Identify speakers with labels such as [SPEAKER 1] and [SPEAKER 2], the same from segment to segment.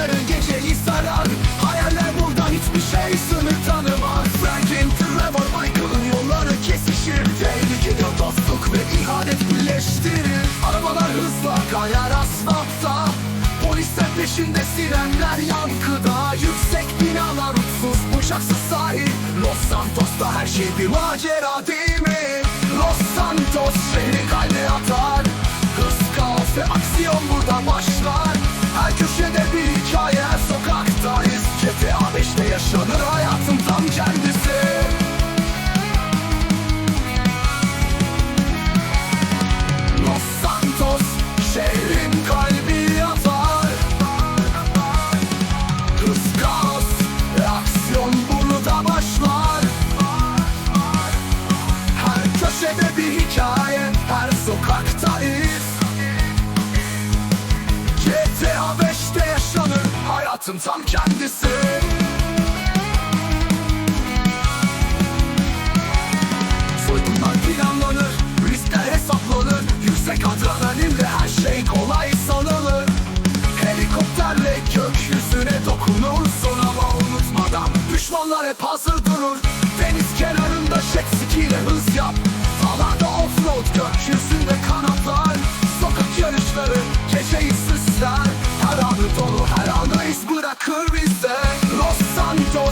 [SPEAKER 1] Onları geceyi sarar Hayaller buradan hiçbir şey sınır tanımaz. Franklin, Trevor, Michael'ın yolları kesişir. Tehlikeli dostluk ve ihanet birleştirir. Arabalar hızla kayar asfaltta Polis de peşinde sirenler yankıda. Yüksek binalar uçsuz uçaksız sahil Los Santos'ta her şey bir macera değil mi? Hayatın tam kendisi. Soygunlar planlanır, riskler hesaplanır. Yüksek adrenalinle her şey kolay sanılır. Helikopterle gökyüzüne dokunursun ama unutmadan Düşmanlar hep hazır durur. Deniz kenarında jet ski ile hız yap Curry'se Los Santos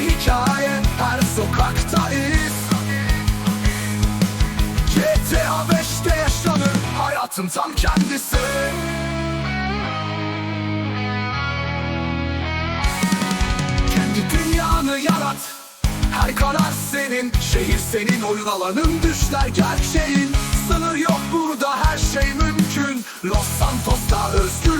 [SPEAKER 1] hikaye her sokaktayız. GTA 5'te yaşanır hayatın tam kendisi. Kendi dünyanı yarat Her karar senin. Şehir senin oyun alanın Düşler gerçeğin. Sınır yok burada her şey mümkün. Los Santos'ta özgürlük